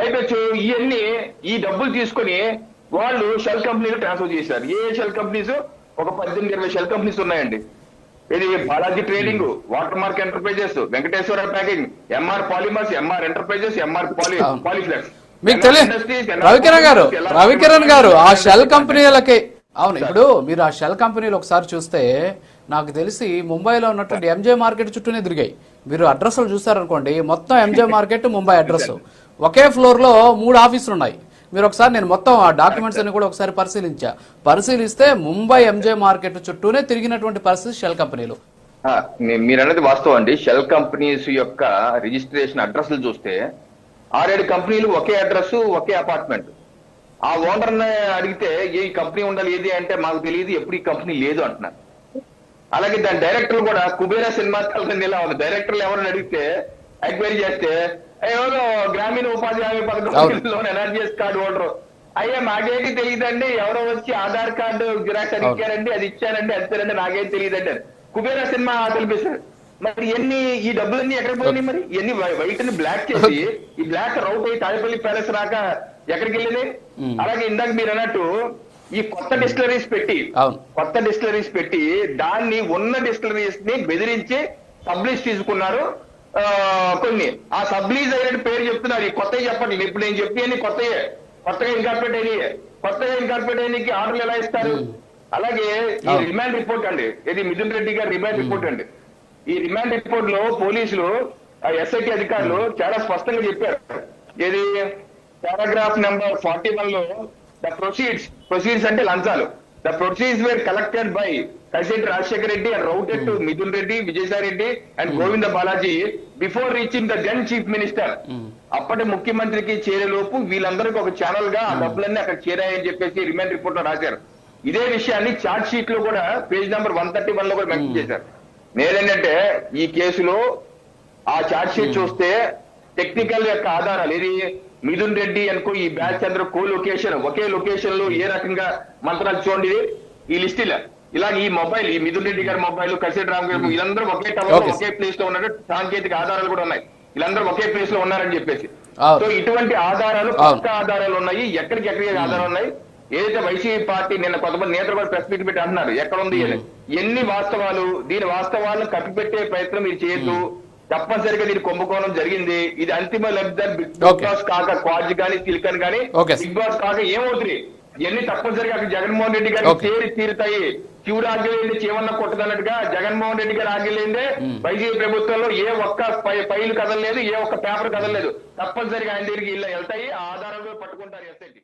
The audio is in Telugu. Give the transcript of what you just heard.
పైపెచ్చు ఇవన్నీ ఈ డబ్బులు తీసుకొని వాళ్ళు షెల్ కంపెనీలు ట్రాన్స్ఫర్ చేశారు ఏ షెల్ కంపెనీస్? ఒక పద్దెనిమిది ఇరవై షెల్ కంపెనీస్ ఉన్నాయండి. ఇది Balaji Trading Water Mark Enterprises Venkateswara Packing MR Polymers MR Enterprises MR poly. Polyflex. మీకు తెలియదు రవికిరణ్ గారు రవికిరణ్ గారు ఆ షెల్ కంపెనీలకి అవును ఇప్పుడు మీరు ఆ షెల్ కంపెనీలు ఒకసారి చూస్తే నాకు తెలిసి ముంబైలో ఉన్నటువంటి ఎంజే మార్కెట్ చుట్టూనే తిరిగాయి. మీరు అడ్రస్లు చూసారనుకోండి మొత్తం ఎంజే మార్కెట్ ముంబై అడ్రస్ ఒకే ఫ్లోర్లో మూడు ఆఫీసులు ఉన్నాయి. మీరు ఒకసారి నేను మొత్తం ఆ డాక్యుమెంట్స్ అన్ని కూడా ఒకసారి పరిశీలించా. పరిశీలిస్తే ముంబై ఎంజే మార్కెట్ చుట్టూనే తిరిగినటువంటి పరిస్థితి షెల్ కంపెనీలు. మీరు అనేది వాస్తవం అండి. షెల్ కంపెనీస్ యొక్క రిజిస్ట్రేషన్ అడ్రస్లు చూస్తే ఆరేడు కంపెనీలు ఒకే అడ్రస్ ఒకే అపార్ట్మెంట్. ఆ ఓనర్ అడిగితే ఏ కంపెనీ ఉండాలి ఏది అంటే మాకు తెలియదు ఎప్పుడు ఈ కంపెనీ లేదు అంటున్నారు. అలాగే దాని డైరెక్టర్ కూడా కుబేరా సినిమా తలసండి ఇలా ఉంది? డైరెక్టర్లు ఎవరైనా అడిగితే ఎంక్వైరీ చేస్తే ఎవరో గ్రామీణ ఉపాధి హామీ. పథకం లోన్ ఎనర్జీఎస్ కార్డు ఓనరు అయ్యా మాకేంటి తెలియదండి ఎవరో వచ్చి ఆధార్ కార్డు జిరాక్స్ అవును. ఇచ్చారండి అది ఇచ్చారండి అది ఇచ్చారండి నాకేం తెలియదండి. కుబేరా సినిమా తెలిపిస్తారు మరి ఎన్ని ఈ డబ్బులన్నీ ఎక్కడ పోయినాయి మరి ఇవన్నీ వైట్ని బ్లాక్ చేసి ఈ బ్లాక్ రౌట్ అయ్యి తాడేపల్లి ప్యాలెస్ రాక ఎక్కడికి మ్మ్. అలాగే ఇందాక మీరు అన్నట్టు ఈ కొత్త డిస్టిలరీస్ పెట్టి. కొత్త డిస్టిలరీస్ పెట్టి దాన్ని ఉన్న డిస్టిలరీస్ని బెదిరించి సబ్లీజ్ తీసుకున్నారు కొన్ని. ఆ సబ్లీజ్ అయిన పేరు చెప్తున్నారు. ఈ కొత్తవి చెప్పండి. ఇప్పుడు నేను చెప్పి కొత్తయే. కొత్తగా ఇన్కార్పొరేట్ అయినాయి. కొత్తగా ఇన్కార్పొరేట్ అయినకి ఆర్డర్లు ఎలా ఇస్తారు? అలాగే ఈ. రిమాండ్ రిపోర్ట్ అండి. ఇది మిథున్ రెడ్డి గారి రిమాండ్ రిపోర్ట్ అండి. ఈ రిమాండ్ రిపోర్ట్లో పోలీసులు ఎస్ఐటి అధికారులు చాలా స్పష్టంగా చెప్పారు. ఇది పారాగ్రాఫ్ నెంబర్ ఫార్టీ వన్లో ద ప్రొసీడ్స్ ప్రొసీడ్స్ అంటే లంచాలు. The proceeds were collected by Kasireddy Rajasekhara Reddy and routed to Mithun Reddy Vijayasai Reddy and Govinda Balaji before reaching the then chief minister అప్పటి ముఖ్యమంత్రికి చేరేలోపు వీళ్ళందరికీ ఒక ఛానల్గా ఆ డబ్బులన్నీ అక్కడ చేరాయని చెప్పేసి రిమాండ్ రిపోర్ట్లో రాశారు. ఇదే విషయాన్ని చార్జ్ షీట్లో కూడా పేజ్ నెంబర్ వన్ థర్టీ వన్లో కూడా మెన్షన్ చేశారు. నేనేంటంటే ఈ కేసులో ఆ చార్జ్ షీట్ చూస్తే టెక్నికల్ యొక్క ఆధారాలు ఇది మిథున్ రెడ్డి అనుకో ఈ బ్యాచ్ అందరూ కో లొకేషన్ ఒకే లొకేషన్లో ఏ రకంగా మంత్రాలు చూడండి ఈ లిస్ట్ ఇలా ఇలా ఈ మొబైల్ ఈ మిథున్ రెడ్డి గారి మొబైల్ కసిరెడ్డి రామ్ గారి వీళ్ళందరూ ఒకే టవర్. ఒకే ప్లేస్లో ఉన్నట్టు సాంకేతిక ఆధారాలు కూడా ఉన్నాయి. వీళ్ళందరూ ఒకే ప్లేస్లో ఉన్నారని చెప్పేసి. సో ఇటువంటి ఆధారాలు. పక్క ఆధారాలు ఉన్నాయి. ఎక్కడికి ఎక్కడికి ఆధారాలు ఉన్నాయి? ఏదైతే వైసీపీ పార్టీ నిన్న కొంతమంది నేతలు కూడా ప్రెస్ మీట్ పెట్టి అంటున్నారు ఎక్కడ ఉంది అని ఎన్ని వాస్తవాలు దీని వాస్తవాలను కప్పిపెట్టే ప్రయత్నం మీరు చేయొద్దు. తప్పనిసరిగా దీని కుంభకోణం జరిగింది. ఇది అంతిమ లబ్ధర్ బిగ్. బాస్ కాక క్వాజ్ గానీ Okay, sir. బిగ్ బాస్ కాక ఏమవుతుంది ఇవన్నీ తప్పనిసరిగా అక్కడ జగన్మోహన్ రెడ్డి Okay. చేరి తీరుతాయి. శివుడు ఆగ్యలేండి చీవన్న కొట్టదన్నట్టుగా జగన్మోహన్ రెడ్డి గారు ఆగ్యలేందే వైసీపీ ప్రభుత్వంలో ఏ ఒక్క ఫైల్ కదలలేదు ఏ ఒక్క పేపర్ కదలలేదు. తప్పనిసరిగా ఆయన దగ్గరికి వెళ్తాయి. ఆధారాలు పట్టుకుంటారు ఎస్ఐటి